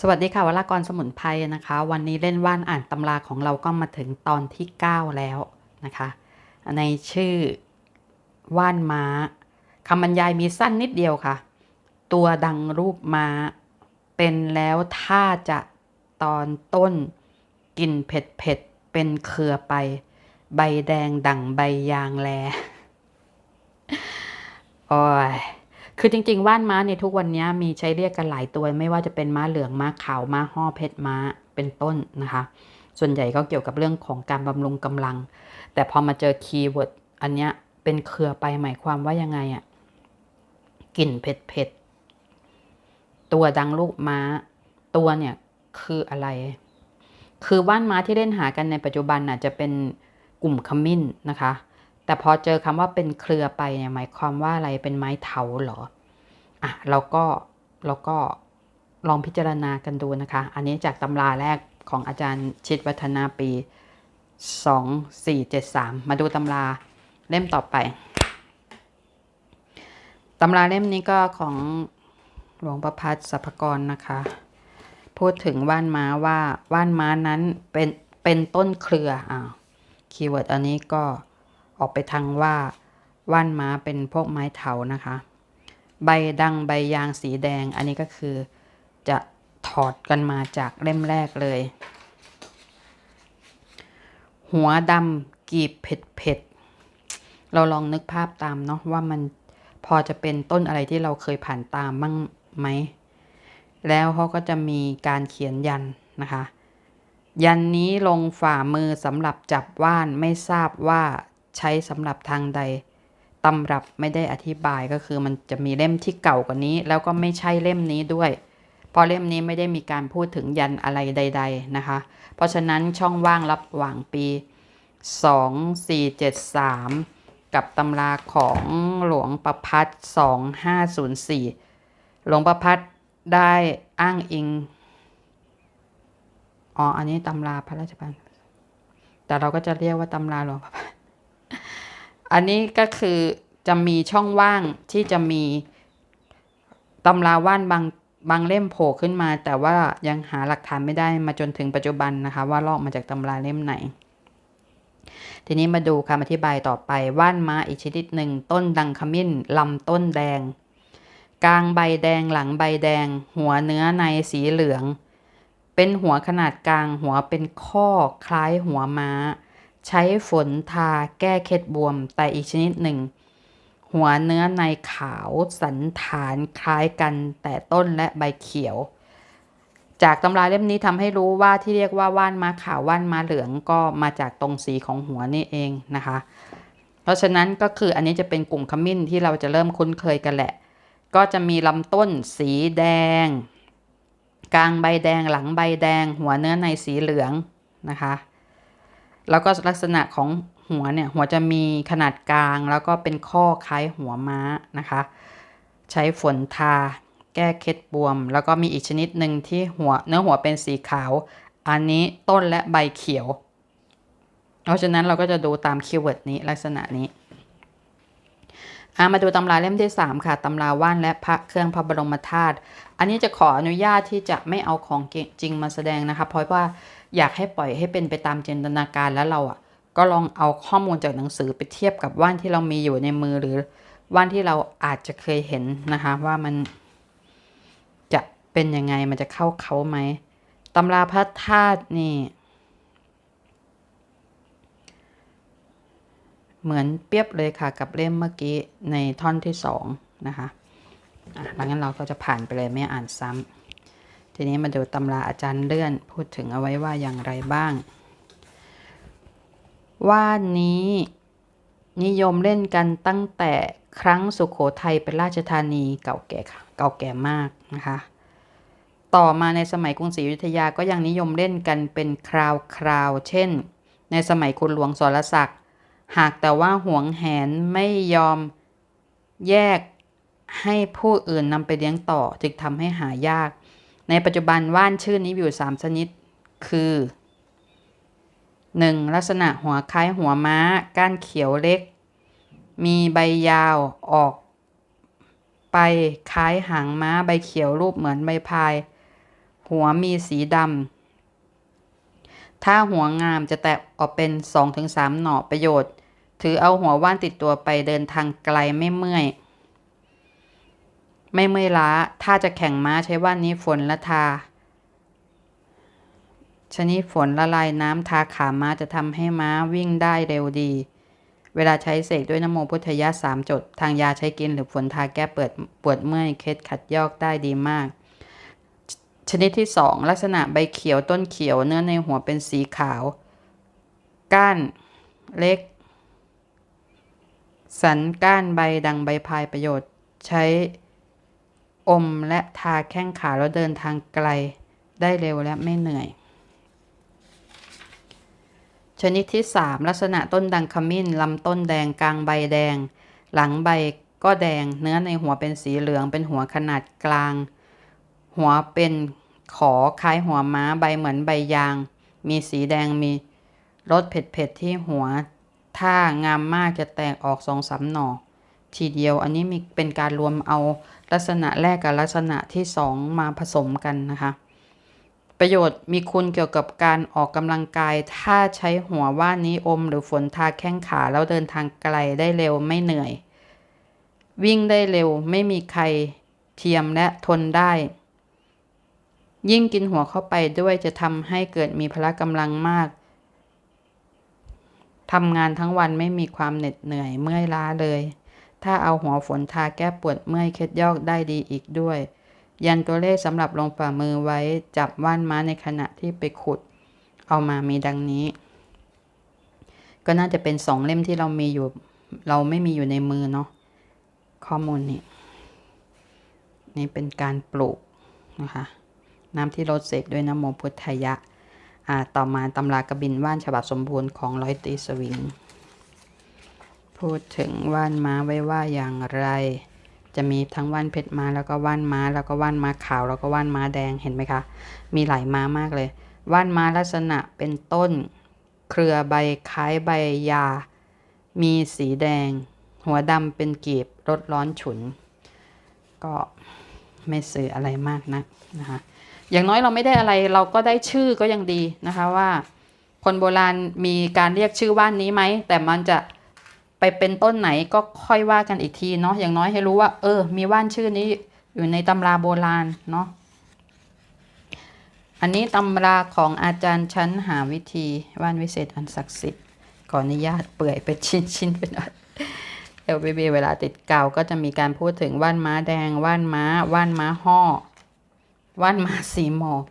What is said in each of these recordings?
สวัสดีค่ะวรากรสมุนไพรนะคะ วันนี้เล่นว่านอ่านตำราของเราก็มาถึงตอนที่ 9 แล้วนะคะ ในชื่อว่านม้าคำบรรยายมีสั้นนิดเดียวค่ะ ตัวดังรูปม้า เป็นแล้วถ้าจะตอนต้นกลิ่นเผ็ดเผ็ดเป็นเครือไป ใบแดงดั่งใบยางแล โอ้ย คือจริง ๆ ว่านม้าเนี่ยทุกวันนี้มีใช้เรียกกันหลายตัว ไม่ว่าจะเป็นม้าเหลืองม้าขาวม้าห่อเพชรม้าเป็นต้นนะคะ ส่วนใหญ่ก็เกี่ยวกับเรื่องของการบำรุงกำลัง แต่พอมาเจอคีย์เวิร์ดอันเนี้ยเป็นเครือไปหมายความว่ายังไงอะกลิ่นเผ็ดเผ็ดๆตัวดังลูกม้า ตัวเนี่ยคืออะไร คือว่านม้าที่เล่นหากันในปัจจุบันน่ะจะเป็นกลุ่มขมิ้นนะคะ แต่พอเจอคำว่าเป็นเครือไปเนี่ยหมายความว่าอะไรเป็นไม้เถาเหรออะเราก็เราก็ลองพิจารณากันดูนะคะ อันนี้จากตำราแรกของอาจารย์ชิดวัฒนาปี 2473 มาดูตำราเล่มต่อไป ตำราเล่มนี้ก็ของหลวงประพัฒสัพกรนะคะ พูดถึงว่านม้าว่าว่านม้านั้นเป็นเป็นต้นเครืออ่าวคีย์เวิร์ดอันนี้ก็ ออกไปทางว่า ว่านม้าเป็นพวกไม้เถานะคะ ใบดังใบยางสีแดงอันนี้ก็คือจะถอดกันมาจากเล่มแรกเลย หัวดำกีบเผ็ดเผ็ดๆเราลองนึกภาพตามเนาะว่ามันพอจะเป็นต้นอะไรที่เราเคยผ่านตามบ้างไหม แล้วเขาก็จะมีการเขียนยันนะคะ ยันนี้ลงฝ่ามือสำหรับจับว่านไม่ทราบว่า ใช้สำหรับทางใดตำรับไม่ได้อธิบายก็คือมันจะมีเล่มที่เก่ากว่านี้ แล้วก็ไม่ใช่เล่มนี้ด้วยเพราะเล่มนี้ไม่ได้มีการพูดถึงยันอะไรใด ๆนะคะ เพราะฉะนั้นช่องว่างรับหว่างปี 2473 กับตำราของหลวงประพัฒ2504 หลวงประพัฒได้อ้างอิงอ๋ออันนี้ตำราพระราชบัญแต่เราก็จะเรียกว่าตำราหลวงประพัฒ อันนี้ก็คือจะมีช่องว่างที่จะมีตำราว่านบางบางเล่มโผล่ขึ้นมา แต่ว่ายังหาหลักฐานไม่ได้มาจนถึงปัจจุบันนะคะ ว่าลอกมาจากตำราเล่มไหน ทีนี้มาดูคำอธิบายต่อไปว่านม้าอีกชนิดหนึ่งต้นดังขมิ้นลำต้นแดง กลางใบแดงหลังใบแดง หัวเนื้อในสีเหลือง เป็นหัวขนาดกลางหัวเป็นข้อคล้ายหัวม้า ใช้ฝนทาแก้เคล็ดบวม แต่อีกชนิดหนึ่ง หัวเนื้อในขาวสันฐานคล้ายกัน แต่ต้นและใบเขียว จากตำราเล่มนี้ทำให้รู้ว่าที่เรียกว่าว่านมาขาวว่านมาเหลืองก็มาจากตรงสีของหัวนี่เองนะคะ เพราะฉะนั้นก็คืออันนี้จะเป็นกลุ่มขมิ้นที่เราจะเริ่มคุ้นเคยกันแหละ ก็จะมีลำต้นสีแดง กลางใบแดงหลังใบแดง หัวเนื้อในสีเหลืองนะคะ แล้วก็ลักษณะของหัวเนี่ยหัวจะมีขนาดกลาง แล้วก็เป็นข้อคล้ายหัวม้านะคะ ใช้ฝนทา แก้เคล็ดบวม แล้วก็มีอีกชนิดหนึ่งที่หัวเนื้อหัวเป็นสีขาว อันนี้ต้นและใบเขียว เพราะฉะนั้นเราก็จะดูตามคีย์เวิร์ดนี้ลักษณะนี้อามาดูตำราเล่มที่ 3 ค่ะตำราว่านและพระเครื่องพระบรมธาตุอันนี้จะขออนุญาตที่จะไม่เอาของจริงมาแสดงนะคะเพราะว่า อยากให้ปล่อยให้เป็นไปตามจินตนาการแล้วเราอะ ก็ลองเอาข้อมูลจากหนังสือไปเทียบกับว่านที่เรามีอยู่ในมือหรือว่านที่เราอาจจะเคยเห็นนะคะว่ามันจะเป็นยังไงมันจะเข้าเขาไหมตำราพระธาตุนี่ เหมือนเปรียบเลยค่ะกับเล่มเมื่อกี้ในท่อนที่สองนะคะหลังนั้นเราก็จะผ่านไปเลยไม่อ่านซ้ำ ทีนี้มาดูตำราอาจารย์เลื่อนพูดถึงเอาไว้ว่าอย่างไรบ้าง ว่านนี้นิยมเล่นกันตั้งแต่ครั้งสุขโขทัยเป็นราชธานีเก่าแก่ค่ะเก่าแก่มากนะคะ ต่อมาในสมัยกรุงศรีอยุธยาก็ยังนิยมเล่นกันเป็นคราวคราวเช่น ในสมัยคุณหลวงสรศักดิ์หากแต่ว่าห่วงแหนไม่ยอมแยกให้ผู้อื่นนำไปเลี้ยงต่อจึงทำให้หายาก ในปัจจุบันว่านชื่อนี้อยู่สามชนิด คือ 1. ลักษณะหัวคล้ายหัวม้า ก้านเขียวเล็ก มีใบยาวออก ไปคล้ายหางม้าใบเขียวรูปเหมือนใบพาย หัวมีสีดำ ถ้าหัวงามจะแตกออกเป็น 2-3 หน่อประโยชน์ ถือเอาหัวว่านติดตัวไปเดินทางไกลไม่เมื่อย ไม่เมื่อยล้า ถ้าจะแข่งม้าใช้ว่านนี้ฝนละทา ชนิดฝนละลายน้ำทาขาม้าจะทำให้ม้าวิ่งได้เร็วดี เวลาใช้เสกด้วยน้ำโมพุทธยะสามจด ทางยาใช้กินหรือฝนทาแก้เปิดปวดเมื่อยเคล็ดขัดยอกได้ดีมาก ชนิดที่สองลักษณะใบเขียวต้นเขียวเนื้อในหัวเป็นสีขาว ก้านเล็ก สันก้านใบดังใบพายประโยชน์ใช้ อมและทาแข้งขาแล้วเดินทางไกลได้เร็วและไม่เหนื่อย ชนิดที่ 3 ลักษณะต้นดังขมิ้นลำต้นแดงกลางใบแดง หลังใบก็แดงเนื้อในหัวเป็นสีเหลืองเป็นหัวขนาดกลาง หัวเป็นขอคล้ายหัวม้าใบเหมือนใบยาง มีสีแดงมีรสเผ็ดๆที่หัว ถ้างามมากจะแตกออกสองสามหน่อ ทีเดียว อันนี้มีเป็นการรวมเอาลักษณะแรกกับลักษณะที่สองมาผสมกันนะคะ ประโยชน์มีคุณเกี่ยวกับการออกกำลังกาย ถ้าใช้หัวว่านนี้อมหรือฝนทาแข้งขาแล้วเดินทางไกลได้เร็วไม่เหนื่อย วิ่งได้เร็วไม่มีใครเทียมและทนได้ ยิ่งกินหัวเข้าไปด้วยจะทำให้เกิดมีพละกำลังมากทำงานทั้งวันไม่มีความเหน็ดเหนื่อยเมื่อยล้าเลย ถ้าเอาหัวฝนทาแก้ปวดเมื่อยเคล็ดยอกได้ดีอีกด้วย ยันตัวเลขสำหรับลงฝ่ามือไว้จับว่านม้าในขณะที่ไปขุด เอามามีดังนี้ ก็น่าจะเป็นสองเล่มที่เรามีอยู่ เราไม่มีอยู่ในมือเนาะข้อมูลนี้นี่เป็นการปลูกนะคะน้ำที่รดเสกด้วยน้ำโมพุทธยะอ่าต่อมาตำรากระบินว่านฉบับสมบูรณ์ของร้อยตีสวิง พูดถึงว่านม้าไว้ว่าอย่างไร จะมีทั้งว่านเพชรม้าแล้วก็ว่านม้า แล้วก็ว่านม้าขาว แล้วก็ว่านม้าแดงเห็นไหมคะ มีหลายม้ามากเลย ว่านม้าลักษณะเป็นต้น เครือใบคล้ายใบยา มีสีแดง หัวดำเป็นกีบรสร้อนฉุน ก็ไม่สื่ออะไรมากนักนะคะอย่างน้อยเราไม่ได้อะไรเราก็ได้ชื่อก็ยังดีนะคะว่า คนโบราณมีการเรียกชื่อว่านนี้ไหมแต่มันจะ ไปเป็นต้นไหนก็ค่อยว่ากันอีกทีเนาะอย่างน้อยให้รู้ว่า เออ มีว่านชื่อนี้อยู่ในตำราโบราณเนาะอันนี้ตำราของอาจารย์ชั้นหาวิธีว่านวิเศษอันศักดิ์สิทธิ์ขออนุญาตเปื่อยเป็นชิ้นๆเป็นเอลบีเวลาติดกาวก็จะมีการพูดถึงว่านม้าแดง ว่านม้า ว่านม้าห่อว่านม้าสีหมอก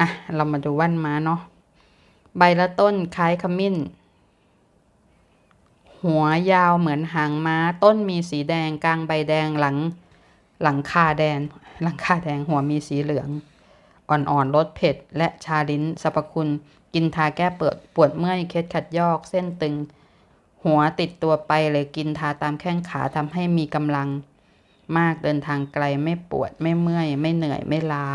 อะเรามาดูว่านม้าเนาะใบละต้นคล้ายขมิ้น หัวยาวเหมือนหางม้า ต้นมีสีแดงกลางใบแดงหลัง หลังคาแดงหลังคาแดงหัวมีสีเหลือง อ่อนๆรสเผ็ด และชาลิ้นสรรพคุณ กินทาแก้เปิดปวดเมื่อยเคล็ดขัดยอกเส้นตึง หัวติดตัวไปเลยกินทาตามแข้งขาทำให้มีกำลัง มากเดินทางไกลไม่ปวดไม่เมื่อย ไม่เหนื่อยไม่ล้า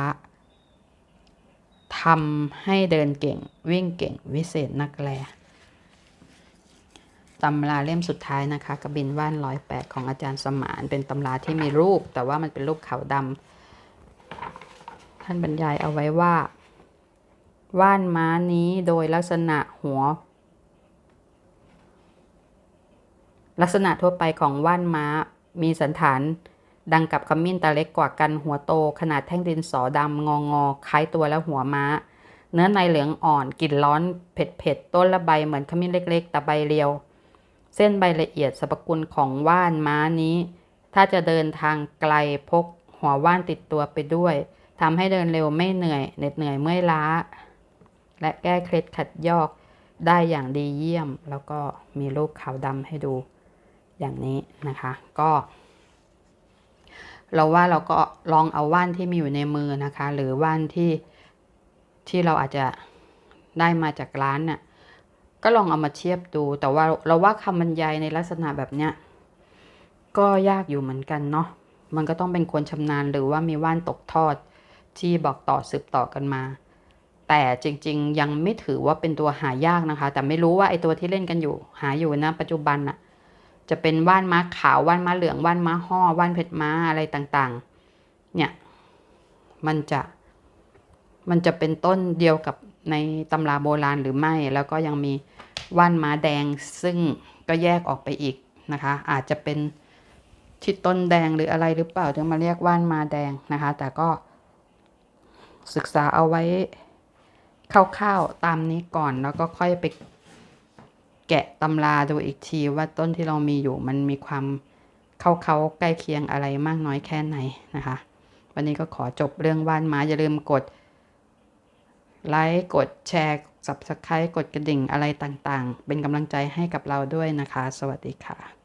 ทำให้เดินเก่งวิ่งเก่งวิเศษนักแล ตำราเล่มสุดท้ายนะคะกระบินว่านร้อยแปดของอาจารย์สมานเป็นตำราที่มีรูป แต่ว่ามันเป็นรูปขาวดำท่านบรรยายเอาไว้ว่า ว่านม้านี้โดยลักษณะหัว ลักษณะทั่วไปของว่านม้ามีสันฐานดังกับขมิ้นตาเล็กกว่ากันหัวโต ขนาดแท่งดินสอดำงองอคล้ายตัวและหัวม้า เนื้อในเหลืองอ่อนกลิ่นร้อนเผ็ดๆต้นละใบเหมือนขมิ้นเล็ก ๆ แต่ใบเรียว เส้นใบละเอียดสรรพคุณของว่านม้านี้ ถ้าจะเดินทางไกลพกหัวว่านติดตัวไปด้วยทำให้เดินเร็วไม่เหนื่อยเหน็ดเหนื่อยเมื่อยล้า และแก้เคล็ดขัดยอกได้อย่างดีเยี่ยม แล้วก็มีรูปขาวดำให้ดูอย่างนี้นะคะ ก็ เราว่าเราก็ลองเอาว่านที่มีอยู่ในมือนะคะ หรือว่านที่ที่เราอาจจะได้มาจากร้านเนี่ย ก็ลองเอามาเทียบดู แต่ว่าเราว่าคำบรรยายในลักษณะแบบเนี้ยก็ยากอยู่เหมือนกันเนาะ มันก็ต้องเป็นคนชำนาญหรือว่ามีว่านตกทอดที่บอกต่อสืบต่อกันมา แต่จริง ๆ ยังไม่ถือว่าเป็นตัวหายากนะคะ แต่ไม่รู้ว่าไอตัวที่เล่นกันอยู่ หาอยู่นะ ปัจจุบันอะจะเป็นว่านม้าขาวว่านม้าเหลืองว่านม้าห่อว่านเพชรม้าอะไรต่างๆ เนี่ยมันจะมันจะเป็นต้นเดียวกับ ในตำราโบราณหรือไม่ แล้วก็ยังมีว่านม้าแดงซึ่งก็แยกออกไปอีกนะคะ อาจจะเป็นที่ต้นแดงหรืออะไรหรือเปล่าถึงมาเรียกว่านม้าแดงนะคะ แต่ก็ศึกษาเอาไว้คร่าวๆตามนี้ก่อนแล้วก็ค่อยไปแกะตำราดูอีกที ว่าต้นที่เรามีอยู่มันมีความเข้าเขาใกล้เคียงอะไรมากน้อยแค่ไหนนะคะ วันนี้ก็ขอจบเรื่องว่านม้าอย่าลืมกด ไลค์กดแชร์ subscribe กดกระดิ่งอะไรต่างๆ เป็นกำลังใจให้กับเราด้วยนะคะ สวัสดีค่ะ